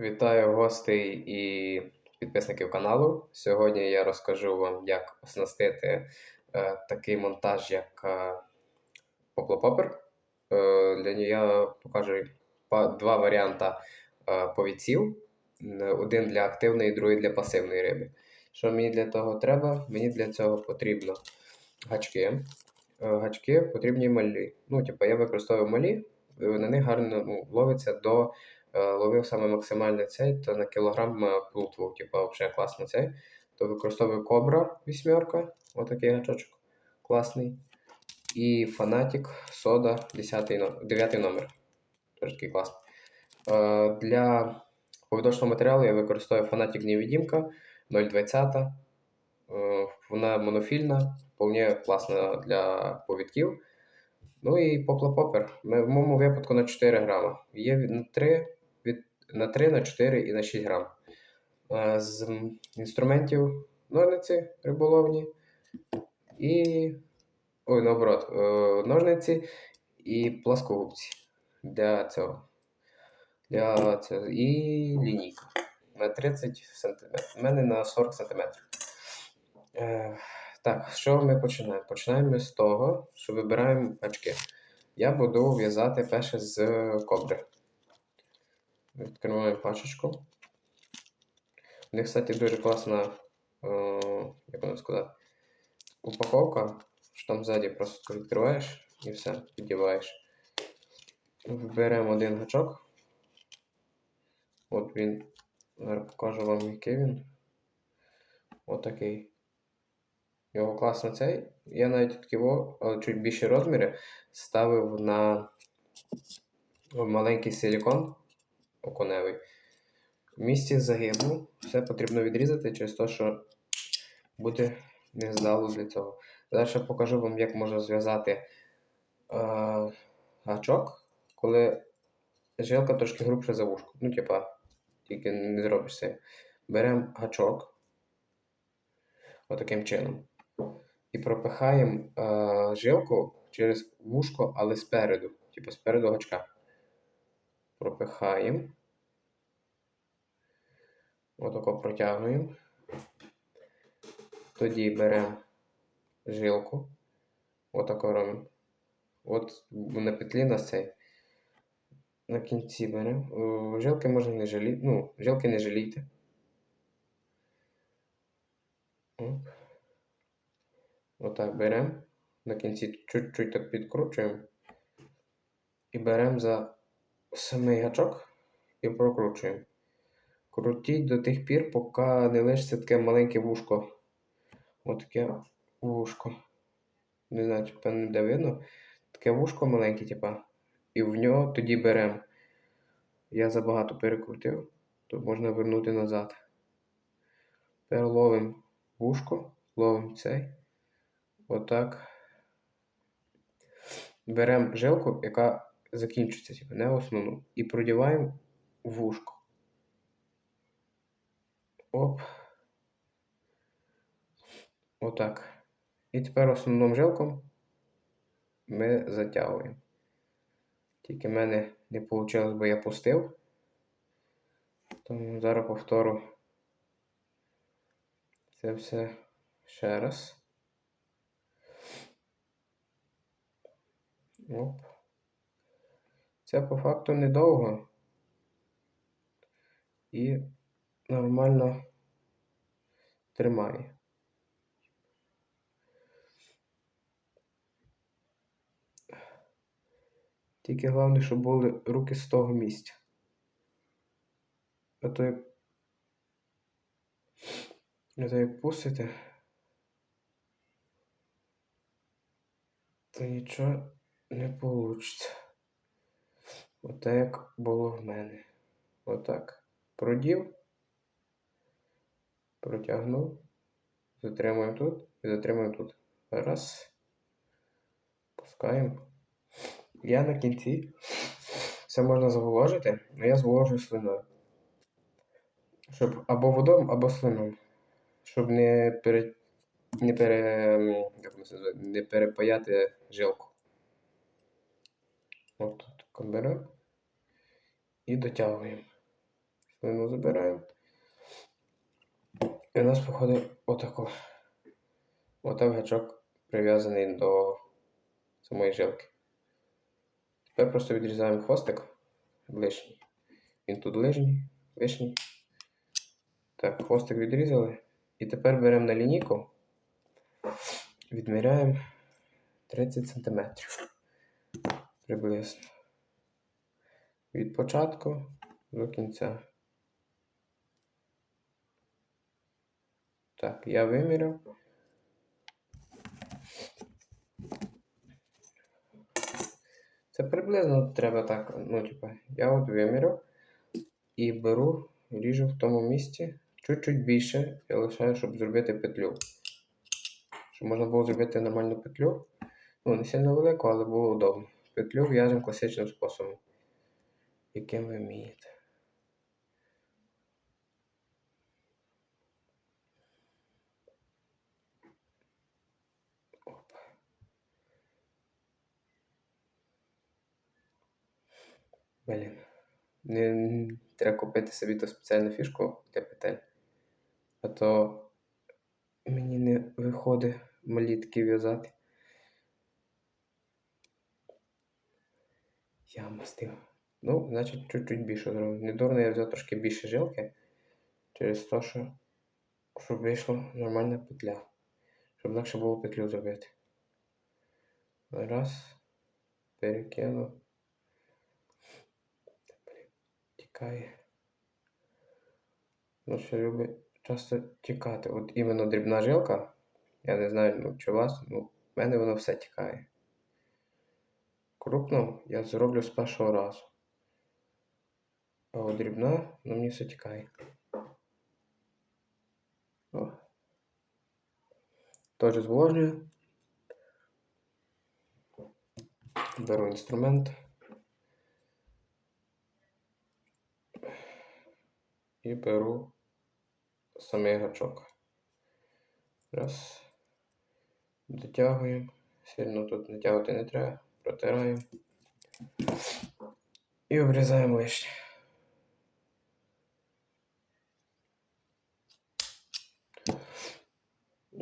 Вітаю гостей і підписників каналу. Сьогодні я розкажу вам, як оснастити е, такий монтаж, як е, Поплопопер. Е, для нього я покажу два варіанти е, повідців: один для активної, другий для пасивної риби. Що мені для того треба? Мені для цього потрібно гачки. Е, Гачки потрібні малі. Ну, типу, я використовую малі, на них гарно ну, ловиться до ловив саме максимальний цей, то на кілограм е, плутву, типу, взагалі класно цей. То використовую Кобра вісьмерка, отакий гачочок класний. І Фанатік Сода 10 но- 9 номер. Теж такий класний. Е, для повідочного матеріалу я використовую Фанатік Невидимка 0,20. Е, вона монофільна, вполне класна для повідків. Ну і поплопопер. В моєму випадку на 4 грама. Є на 3, від, на 3, на 4 і на 6 грам. З інструментів ножниці риболовні і. Ой, наоборот, е, ножниці і пласкогубці для цього. Для цього. І лінійка на 30 см. У мене на 40 см. Е, так, що ми починаємо? Починаємо з того, що вибираємо очки. Я буду в'язати перше з кобри. Відкриваємо пачечку. У них, кстати, дуже класна, е, як воно сказати, упаковка, що там ззаді просто відкриваєш і все, піддіваєш. Беремо один гачок. От він. Зараз покажу вам, який він. Отакий. Його класно цей. Я навіть такі, але чуть більші розміри ставив на маленький силікон оконевий. В місці загибу все потрібно відрізати через те, що буде не здало для цього. Зараз я покажу вам, як можна зв'язати е, гачок, коли жилка трошки грубша за вушко. Ну, типа, тільки не зробиш це. Беремо гачок отаким чином. І пропихаємо е, жилку через вушко, але спереду. Типу спереду гачка. Пропихаємо. Отако протягуємо. Тоді беремо жилку. Отако робимо. От на петлі на цей. На кінці беремо. Жилки можна не жаліти. Ну, жилки не жалійте. Отак беремо. На кінці чуть-чуть так підкручуємо. І беремо за самий гачок і прокручуємо. Крутіть до тих пір, поки не лишиться таке маленьке вушко. Отаке вушко. Не знаю, чи певно де видно. Таке вушко маленьке, типа. І в нього тоді беремо. Я забагато перекрутив, то можна вернути назад. Тепер ловимо вушко, ловимо цей. Отак. Беремо жилку, яка закінчиться, типу, не основну, і продіваємо вушко. Оп. Отак. І тепер основним жилком ми затягуємо. Тільки в мене не вийшло, бо я пустив. Тому зараз повторю це все ще раз. Оп. Це по факту недовго. І нормально тримає. Тільки головне, щоб були руки з того місця. А то як, а то як пустите, то нічого не вийде. Отак як було в мене. Отак. Продів, протягнув, затримуємо тут і затримуємо тут. Раз. Пускаємо. Я на кінці. Все можна зволожити, але я зволожую слиною. Щоб або водою, або слиною. Щоб не пере... не пере... як не перепаяти жилку. От тут беремо і дотягуємо. Глину забираємо. І у нас виходить отако. Отак гачок прив'язаний до самої жилки. Тепер просто відрізаємо хвостик лишній. Він тут лишній, лишній. Так, хвостик відрізали. І тепер беремо на лінійку, відміряємо 30 см приблизно. Від початку до кінця. Так, я виміряв. Це приблизно треба так, ну, типа, я от виміряв і беру, ріжу в тому місці чуть-чуть більше, я лишаю, щоб зробити петлю. Щоб можна було зробити нормальну петлю. Ну, не сильно велику, але було удобно. Петлю в'яжемо класичним способом, яким ви вмієте. Блін. Не, треба купити собі ту спеціальну фішку для петель. А то мені не виходить малі такі в'язати. Я мастив. Ну, значить, чуть-чуть більше зробив. Недурно я взяв трошки більше жилки через те, що щоб вийшла нормальна петля. Щоб легше було петлю зробити. Раз. Перекинув. Тікає. Ну, що любить часто тікати. От іменно дрібна жилка. Я не знаю, ну, чи вас, ну, в мене воно все тікає. Крупно я зроблю з першого разу. От дрібна, ну мені все тікає. О. Теж зволожнюю. Беру інструмент. І беру самий гачок. Раз. Дотягуємо. Сильно тут натягувати не треба. Протираємо. І обрізаємо лишнє.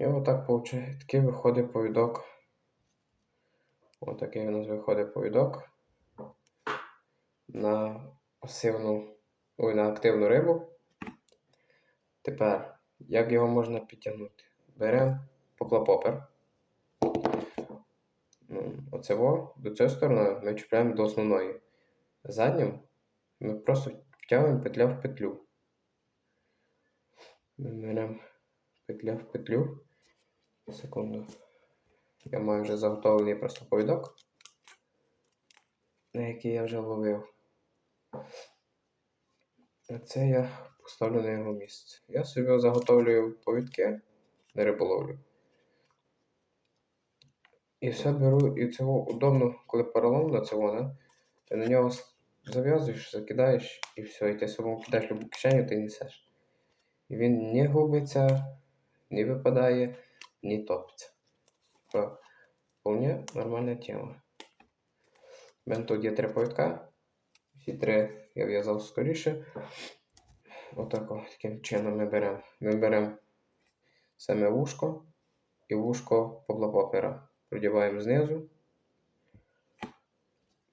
І отак. Такий виходить повідок. Отакий у нас виходить повідок на пасивну, ой, на активну рибу. Тепер, як його можна підтягнути? Беремо поплапопер. Ну, Оце во, до цієї сторони ми чіпляємо до основної. Заднім ми просто втягуємо петля в петлю. Ми беремо петля в петлю. Секунду. Я маю вже заготовлений просто повідок, на який я вже ловив. А це я поставлю на його місце. Я собі заготовлюю повідки на риболовлю. І все беру, і цього удобно, коли поролон на цього, да? ти на нього зав'язуєш, закидаєш і все, і ти собою кидаєш любу кишеню, ти несеш. І він не губиться, не випадає, не топиться. Типа, вполне нормальна тема. Тут є три повідка. Всі три я в'язав скоріше. Отако, таким чином ми беремо. Ми беремо саме вушко і вушко поплапопера. Продіваємо знизу.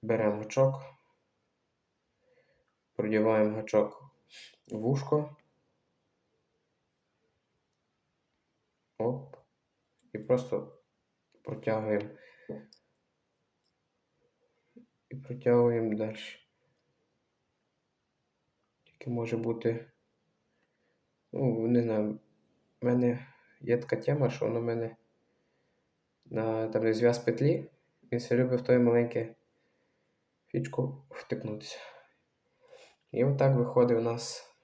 Беремо гачок. Продіваємо гачок в вушко. Оп. І просто протягуємо. І протягуємо далі. Тільки може бути. Ну, не знаю. У мене є така тема, що воно в мене на там зв'яз петлі, він все любить в той маленьке фічку втикнутися. І отак виходить у нас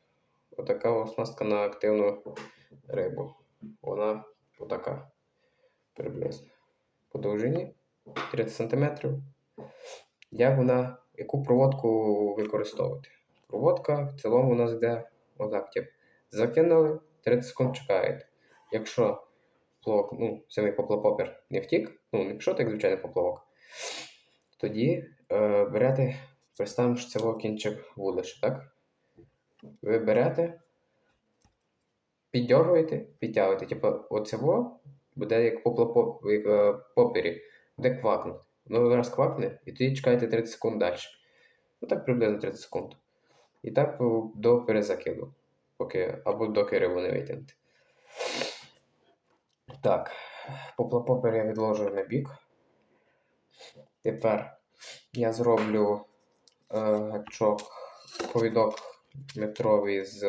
отака оснастка на активну рибу. Вона отака приблизно. По довжині 30 см. Як вона, яку проводку використовувати? Проводка в цілому у нас йде отак. Тип. Закинули, 30 секунд чекаєте. Якщо поплавок, ну, самий поплавопер не втік, ну, не пішов, як звичайний поплавок, тоді е, берете, приставимо цього кінчик вудлиша, так? ви берете, піддергуєте, підтягуєте. Типу, оце во буде як як, е, попері, буде квакнути. Воно зараз квакне, і тоді чекаєте 30 секунд далі. Ну так приблизно 30 секунд. І так по- до перезакиду, поки, або доки рибу не витягнете. Так, поплапопер я відложу на бік. Тепер я зроблю е, гачок, повідок метровий з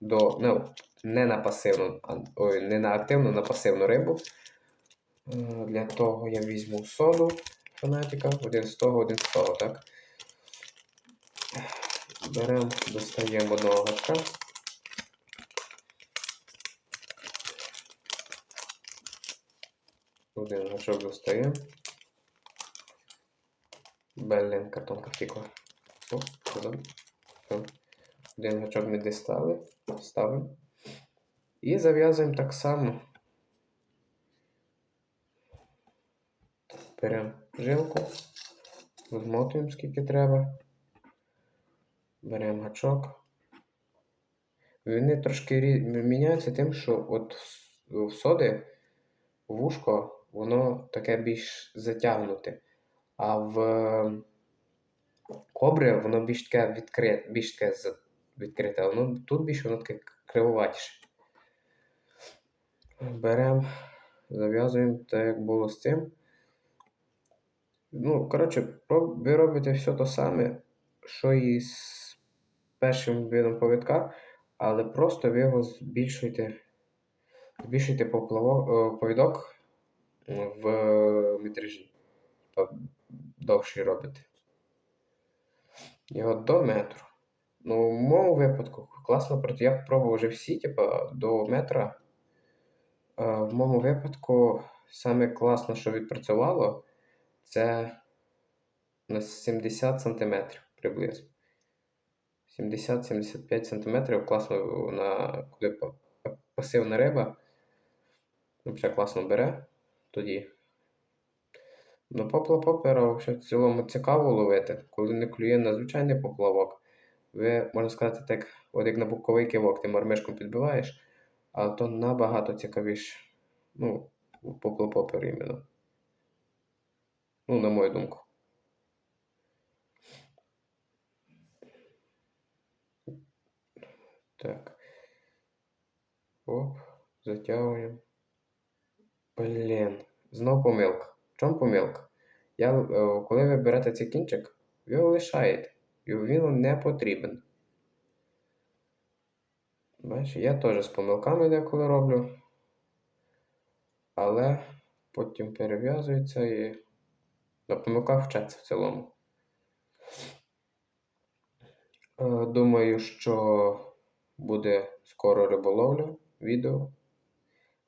до, ну, не на пасивну, ой, не на активну, на пасивну рибу. Е, Для того я візьму соду фанатика, один з того, один з того, так? Беремо, достаємо одного гачка. Один гачок достаємо. Блін, картонка втекла. О, Один гачок ми дістали, ставимо. І зав'язуємо так само. Беремо жилку, розмотуємо скільки треба. Беремо гачок. Вони трошки міняються тим, що от в- соди вушко, воно таке більш затягнуте. А в кобри воно більш таке відкрите, більш таке відкрите, воно тут більше воно таке кривоватіше. Беремо, зав'язуємо так, як було з цим. Ну, коротше, ви робите все те саме, що і з першим видом повідка, але просто ви його збільшуєте, збільшуєте е, повідок в метражі. Довший робите. Його до метру. Ну, в моєму випадку класно. Я пробував вже всі, типа, до метра. В моєму випадку саме класно, що відпрацювало, це на 70 см приблизно. 70-75 см класно на па- пасивна риба. Ну, вже класно бере тоді. Ну, попла попера в цілому цікаво ловити, коли не клює на звичайний поплавок. Ви, можна сказати, так, от як на буковий кивок, ти мармишком підбиваєш, але то набагато цікавіше. Ну, попер іменно. Ну, на мою думку. Так. Оп, затягуємо. Блін, знов помилка. В чому помилка? Я, е, коли ви берете цей кінчик, ви його лишаєте. І він не потрібен. Бачиш, я теж з помилками деколи роблю. Але потім перев'язується і на помилках вчаться в цілому. Е, Думаю, що буде скоро риболовля відео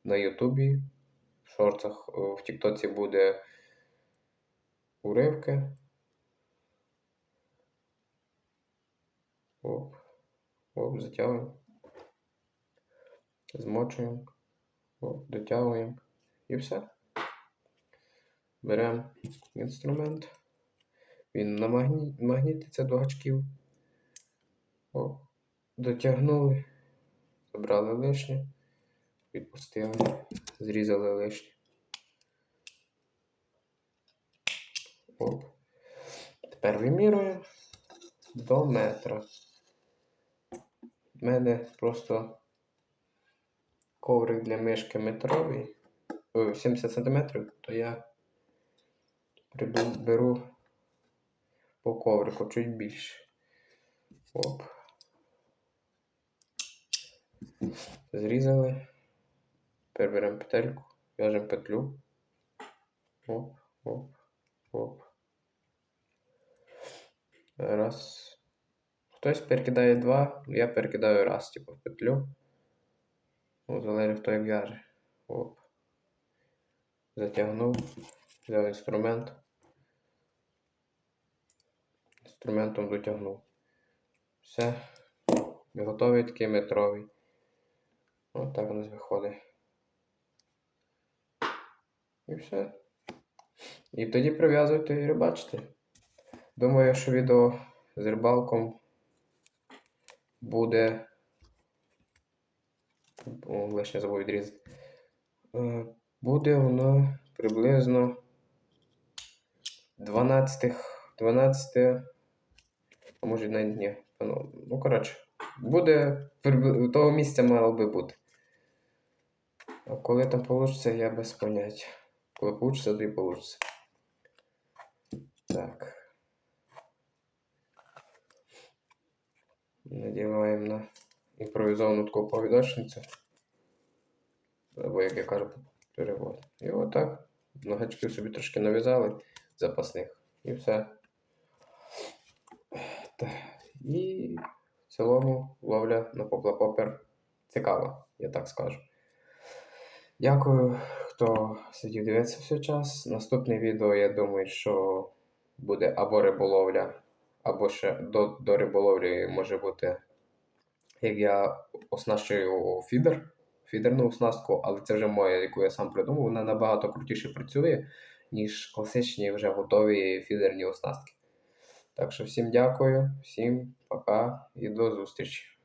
на Ютубі. В шортах е, в Тіктоці буде уривки. Оп, оп, затягуємо. Змочуємо. Дотягуємо. І все. Беремо інструмент. Він на магні... магнітиться до гачків. Оп, дотягнули. Забрали лишнє. Відпустили. Зрізали лишнє. Оп. Тепер вимірюємо до метра. У мене просто коврик для мишки метровий. Ой, 70 см, то я беру по коврику чуть більше. Оп. Зрізали. Тепер беремо петельку, в'яжемо петлю. Оп, оп, оп. Раз. Хтось перекидає два, я перекидаю раз, типу, в петлю. Ну, залежить хто як в'яже. Оп. Затягнув, взяв інструмент. Інструментом дотягнув. Все. Готовий такий метровий. Ось так у нас виходить. І все. І тоді прив'язуйте і рибачите. Думаю, що відео з рибалком буде. О, лише забув відрізати. Е, Буде воно приблизно 12, 12, а може навіть ні. Ну, ну коротше, буде того місця мало би бути. А коли там вийде, я без поняття. Коли вийде, то і вийде. Так. Надіваємо на імпровізовану таку повідочницю. Або, як я кажу, перевод. І отак. Ногачків собі трошки нав'язали запасних. І все. І в цілому ловля на поплапопер цікава, я так скажу. Дякую, хто сидів дивився все час. Наступне відео, я думаю, що буде або риболовля, або ще до, до риболовлі може бути, як я оснащую фідер, фідерну оснастку, але це вже моя, яку я сам придумав. Вона набагато крутіше працює, ніж класичні вже готові фідерні оснастки. Так що всім дякую, всім пока і до зустрічі.